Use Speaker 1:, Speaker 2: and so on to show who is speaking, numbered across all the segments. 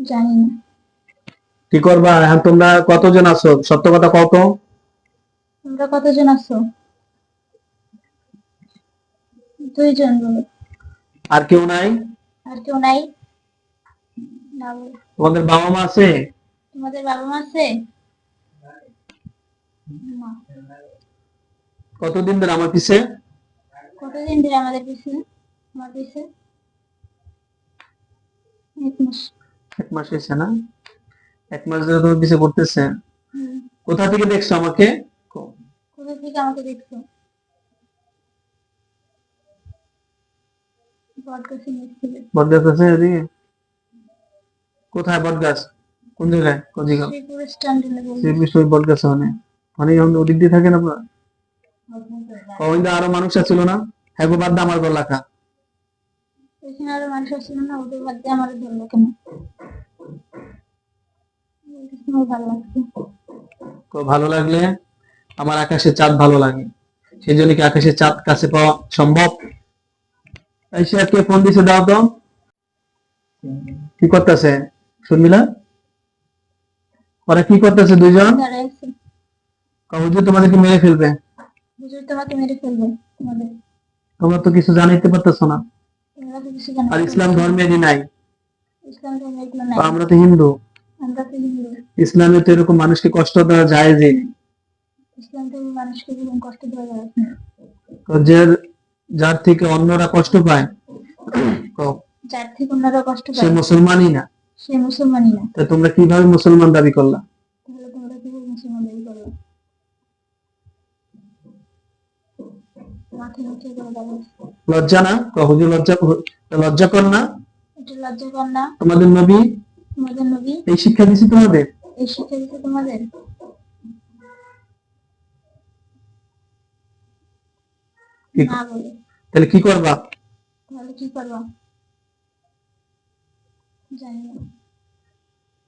Speaker 1: জানি না
Speaker 2: কি করবা? এখন তোমরা কতজন আছো? সত্য কথা কত
Speaker 1: তোমরা কতজন আছো? দুইজন বলো।
Speaker 2: আর কেউ নাই?
Speaker 1: আর কেউ নাই? না বলো।
Speaker 2: তোমাদের বাবা মা আছে?
Speaker 1: তোমাদের বাবা মা আছে? না।
Speaker 2: কতদিন ধরে আমার পিছে?
Speaker 1: কতদিন ধরে আমাদের পিছনে আমার পিছে? এক মাস।
Speaker 2: এক মাস হয়েছে না? এক মাস ধরে তোমার পিছে করতেছে
Speaker 1: হুম।
Speaker 2: কোথা থেকে দেখছ আমাকে?
Speaker 1: কোথা থেকে আমাকে দেখছ?
Speaker 2: কোথায় বটগাছ? কোন জায়গায়? কোন জায়গায় শ্রীকৃষ্ণ বটগাছ ওদিক দিয়ে থাকেন আপনারা? আরও মানুষ ছিল না? হ্যাঁ বাদ দে আমার গলা খা
Speaker 1: এখানে আরও মানুষ আসছিল না ওদের বাদ দিয়ে আমার ধরলো কেন? ভালো লাগছে।
Speaker 2: তো ভালো লাগলে আমার আকাশের চাঁদ ভালো লাগে। সেই জন্য কি আকাশের চাঁদ কাছে পাওয়া সম্ভব? ফোন দিছে দাও তো। কি করতেছে? শর্মিলা? ওরা কি করতেছে দুইজন? হুজুর তোমাদেরকে মেরে ফেলবে।
Speaker 1: হুজুর তোমাকে মেরে ফেলবে।
Speaker 2: তোমরা তো কিছু জানাইতে পারতেছো না। আর ইসলাম ধর্মেরই নাই।
Speaker 1: ইসলাম ধর্ম এগুলো নাই।
Speaker 2: আমরা তো হিন্দু। ইসলামে তো এরকম মানুষকে কষ্ট দেওয়া যায় যে। যার থেকে অন্যরা কষ্ট পায়
Speaker 1: যার থেকে অন্যরা কষ্ট
Speaker 2: সে মুসলমানই না।
Speaker 1: সে মুসলমানই না।
Speaker 2: তা তোমরা কীভাবে মুসলমান দাবি করলা?
Speaker 1: তাহলে তোমরা কীভাবে মুসলমান দাবি করে?
Speaker 2: লজ্জা না? হুজুর লজ্জা লজ্জা কর না?
Speaker 1: লজ্জা কর না।
Speaker 2: তোমাদের নবী?
Speaker 1: তোমাদের নবী?
Speaker 2: এই শিক্ষা দিছে তোমাদের?
Speaker 1: এই শিক্ষা
Speaker 2: তাহলে কি করবা?
Speaker 1: তাহলে কি করব? জানি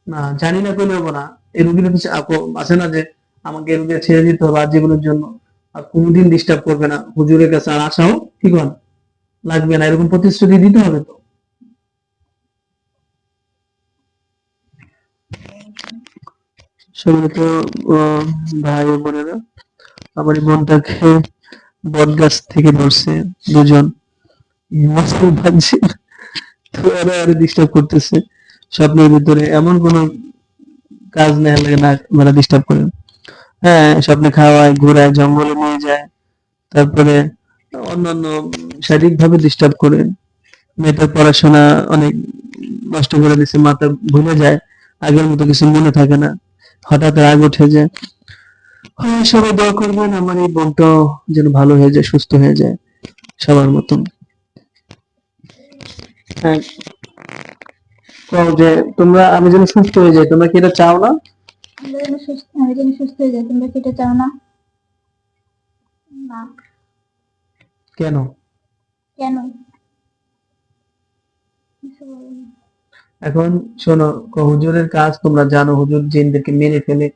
Speaker 1: না।
Speaker 2: জানি না করলে হব না। এই রুগীর কিছু আছে না যে আমাকে এই ছেড়ে দিতে হবে আজীবনের জন্য আর কোনোদিন ডিস্টার্ব করবে না। হুজুরের কাছে আর আসাও কি কর লাগবে না, এরকম প্রতিশ্রুতি দিতে হবে তো। সম্মানিত ভাই বোনেরা, আমার এই বোনটাকে বট থেকে ধরছে দুজন। মস্ত ভাবছে তো আরে ডিস্টার্ব করতেছে স্বপ্নের ভিতরে। এমন কোন কাজ নেই লাগে না মানে ডিস্টার্ব করে হ্যাঁ স্বপ্নে খাওয়ায়, ঘোরায়, জঙ্গলে নিয়ে যায়, তারপরে অন্যান্য শারীরিক ভাবে ডিস্টার্ব করে। মেয়েটার পড়াশোনা অনেক নষ্ট করে দিছে মাথা ভুলে যায়, আগের মতো কিছু মনে থাকে না। হঠাৎ রাগ উঠে যায়। হয়, সবাই দোয়া করবেন, আমার এই বোনটা যেন ভালো হয়ে যায়, সুস্থ হয়ে যায়, সবার মতন। হ্যাঁ। যে তোমরা, আমি যেন সুস্থ হয়ে যাই, তোমরা কি এটা চাও না?
Speaker 1: আমি যেন সুস্থ হয়ে যাই, তোমরা কি এটা চাও না? না।
Speaker 2: কেন?
Speaker 1: কেন।
Speaker 2: এখন শোনো হুজুরের কাজ তোমরা জানো হুজুর জিনদেরকে মেরে ফেলে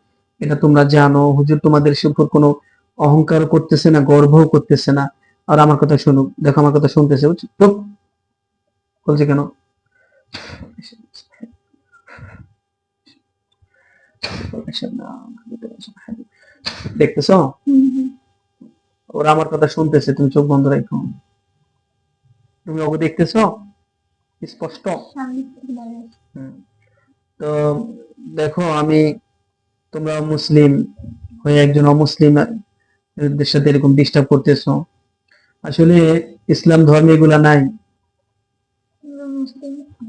Speaker 2: এটা তোমরা জানো হুজুর তোমাদের উপর কোনো অহংকার করতেছে না গর্বও করতেছে না। আর আমার কথা শুনুক দেখো আমার কথা শুনতেছে বুঝছ? বলছে কেন? দেখতেছ। ওরা আমার কথা শুনতেছে তুমি চোখ বন্ধ রাখো। তুমি ওকে দেখতেছ? স্পষ্ট। তো দেখো আমি তোমরা মুসলিম হয়ে একজন অমুসলিম সাথে এরকম ডিস্টার্ব করতেছো। আসলে ইসলাম ধর্মে এগুলা নাই।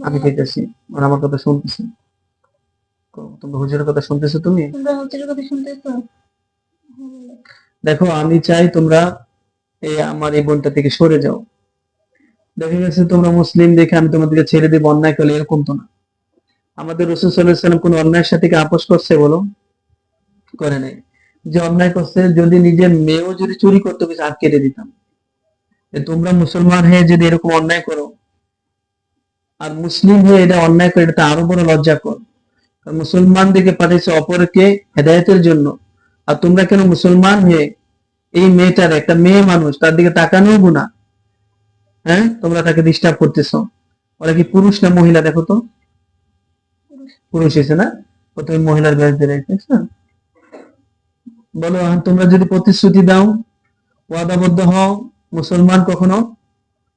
Speaker 2: আমি দেখতেছি ওরা আমার কথা শুনতেছে। তো তোমরা হুজুরের কথা শুনতেছো তুমি?
Speaker 1: হুজুরের কথা শুনতেছো? হ্যাঁ।
Speaker 2: দেখো, আমি চাই তোমরা এই আমার এই বোনটা থেকে সরে যাও। দেখা গেছে তোমরা মুসলিম দেখে আমি তোমাদেরকে ছেড়ে দিব, অন্যায় করলে এরকম তো না। আমাদের রসুল সাল্লাহ সাল্লাম কোন অন্যায়ের সাথে আপোষ করছে বলো? করে নাই। যে অন্যায় করছে, যদি নিজের মেয়েও যদি চুরি করতো কিছু হাত কেটে দিতাম। তোমরা মুসলমান হয়ে যদি এরকম অন্যায় করো, আর মুসলিম হয়ে এটা অন্যায় করে, এটা আরও বড় লজ্জা কর। কারণ মুসলমানদেরকে পাঠিয়েছে অপরকে হেদায়তের জন্য। আর তোমরা কেন মুসলমান হয়ে এই মেয়েটার একটা মেয়ে মানুষ তার দিকে তাকানো গুণা হ্যাঁ? তোমরা তাকে ডিস্টার্ব করতেছো। ওরা কি পুরুষ না মহিলা? দেখো তো।
Speaker 1: পুরুষ।
Speaker 2: এসে না? প্রথমে মহিলার ব্যাচ দিয়ে রেখেছে বলো তোমরা যদি প্রতিশ্রুতি দাও ওয়াদাবদ্ধ হও মুসলমান কখনো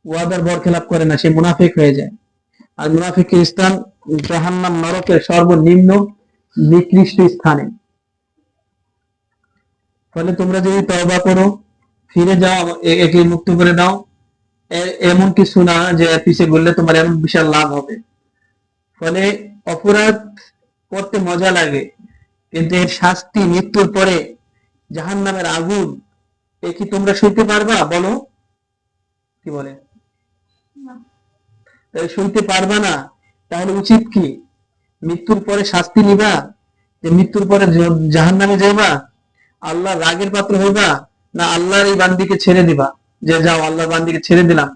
Speaker 2: ওয়াদার বর খেলাপ করে না সে মুনাফিক হয়ে যায়। আর মুনাফিকের স্থান জাহান্নাম নরকের সর্বনিম্ন নিকৃষ্ট স্থানে। ফলে তোমরা যদি তওবা করো ফিরে যাও একে মুক্ত করে দাও। এমন কিছু না যে পিছে ঘুরলে তোমার এমন বিশাল লাভ হবে। ফলে অপরাধ করতে মজা লাগে কিন্তু এর শাস্তি মৃত্যুর পরে জাহান নামের আগুন। এ কি তোমরা শুনতে পারবা? বলো। কি বলে? তাহলে পারবা না। তাহলে উচিত কি? মৃত্যুর পরে শাস্তি নিবা? যে মৃত্যুর পরে জাহান নামে যাইবা? আল্লাহ রাগের পাত্র হইবা না আল্লাহর এই বান্দিকে ছেড়ে দিবা? যে যাও আল্লাহর বান্দিকে ছেড়ে দিলাম।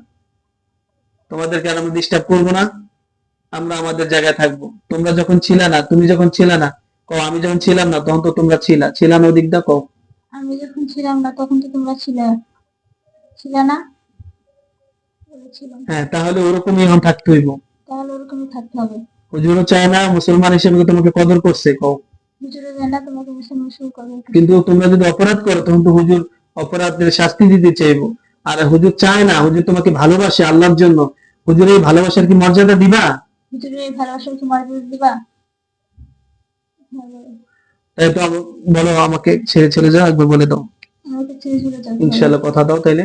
Speaker 2: তোমাদেরকে আর আমরা ডিস্টার্ব করব না। আমরা আমাদের জায়গায় থাকব। তোমরা যখন ছিলে না তুমি যখন ছিলে না কও আমি যখন ছিলাম না তখন তো তোমরা ছিলা। ছিলাম ওদিক দা কও।
Speaker 1: আমি যখন ছিলাম না তখন তো তোমরা ছিলে। ছিলে না?
Speaker 2: হ্যাঁ তাহলে ওরকমই এখন থাকতে হইব।
Speaker 1: তাহলে ওরকমই থাকতে হবে।
Speaker 2: হুজুরও চায় না মুসলমান হিসেবে তোমাকে কদর করছে কও। কিন্তু তোমরা যদি অপরাধ করো তখন তো হুজুর অপরাধের শাস্তি দিতে চাইব। আর হুজুর চায় না হুজুর তোমাকে ভালোবাসে আল্লাহর জন্য। হুজুর এই ভালোবাসার কি মর্যাদা দিবা। তাই তো বলো আমাকে ছেড়ে ছেড়ে যাও একবার বলে দাও।
Speaker 1: ছেড়ে
Speaker 2: ইনশাল্লাহ কথা দাও তাইলে।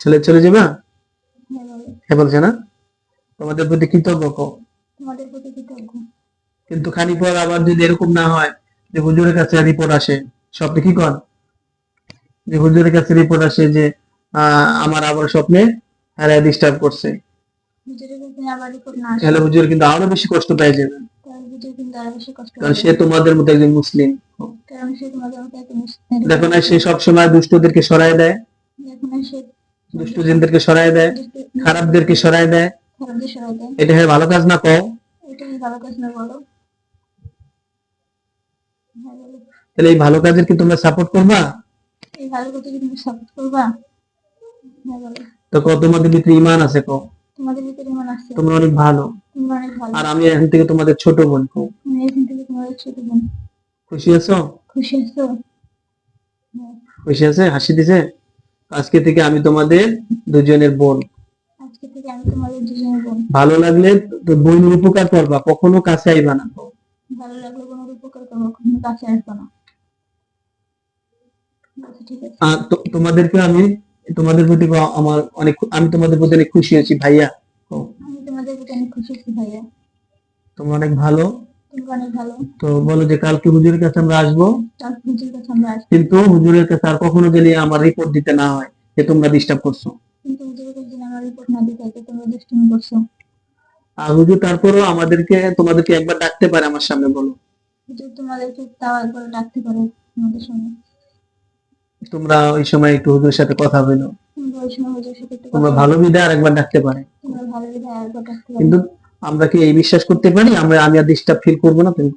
Speaker 2: ছেলে চলে যাবা?
Speaker 1: হ্যাঁ
Speaker 2: বলছে না? তোমাদের প্রতি কৃতজ্ঞ
Speaker 1: তোমাদের প্রতি কৃতজ্ঞ।
Speaker 2: কিন্তু খানি পর আবার যদি এরকম না হয় যে হুজুরের কাছে রিপোর্ট আসে স্বপ্নে কি কর যে হুজুরের কাছে রিপোর্ট আসে যে আমার আবার স্বপ্নে হ্যাঁ ডিস্টার্ব করছে। তাহলে হুজুর কিন্তু আরও বেশি কষ্ট পেয়ে যাবে। কারণ সে তোমাদের মতো একজন মুসলিম। দেখো না সে সবসময় দুষ্টদেরকে সরায় দেয়। দুষ্ট জিনদেরকে সরায় দেয়। খারাপদেরকে সরায় দেয়। এটা হ্যাঁ ভালো কাজ না কও
Speaker 1: এটাই ভালো কাজ না বলো।
Speaker 2: তাহলে এই ভালো কাজের কি তোমরা সাপোর্ট করবা?
Speaker 1: এই ভালো কথা কি তুমি সাপোর্ট করবা? হ্যাঁ
Speaker 2: তো কও তোমাদের ভিতরে ইমান আছে কও?
Speaker 1: তোমাদের ভিতরে মন আসছে
Speaker 2: তোমরা অনেক ভালো।
Speaker 1: তোমরা অনেক ভালো।
Speaker 2: আর আমি এখান থেকে তোমাদের ছোট বোন কও।
Speaker 1: আমি এখান থেকে তোমাদের ছোট বোন।
Speaker 2: খুশি আছো?
Speaker 1: খুশি আছো? হ্যাঁ,
Speaker 2: খুশি আছে? হাসি দিছে? আজকে থেকে আমি তোমাদের দুজনের বোন।
Speaker 1: আজকে থেকে আমি তোমাদের দুজনের বোন।
Speaker 2: ভালো লাগলে তো বোনের উপকার করবা কখনো কাছে আইবা না
Speaker 1: ভালো লাগলে উপকার করব কখনো কাছে আসব না ঠিক আছে
Speaker 2: আর তো- তোমাদেরকে আমি তোমাদের প্রতি আমার অনেক আমি তোমাদের প্রতি অনেক খুশি হয়েছি ভাইয়া।
Speaker 1: আমি তোমাদের প্রতি অনেক খুশি আছি ভাইয়া।
Speaker 2: তোমরা অনেক ভালো। তো বলো যে কালকে হুজুরের কাছে আমরা আসব। কিন্তু হুজুরের কাছে আর কখনো গেলে আমার রিপোর্ট দিতে না হয় যে তোমরা ডিস্টার্ব করছ। আর হুজুর তারপরও আমাদেরকে তোমাদেরকে একবার ডাকতে পারে আমার সামনে বলো।
Speaker 1: তোমাদেরকে ডাকতে পারে সঙ্গে।
Speaker 2: তোমরা ওই সময় একটু হুজুরের সাথে কথা বলো।
Speaker 1: তোমরা
Speaker 2: ভালো বিদায় আরেকবার ডাকতে পারে। কিন্তু আমরা কি এই বিশ্বাস করতে পারি? আমরা আমি আর ডিস্টার্ব ফিল করব না তুমি।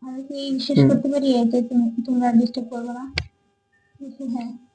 Speaker 1: আমি কি বিশ্বাস করতে পারি? যে তুমি- তোমরা ডিস্টার্ব করবে না? হ্যাঁ।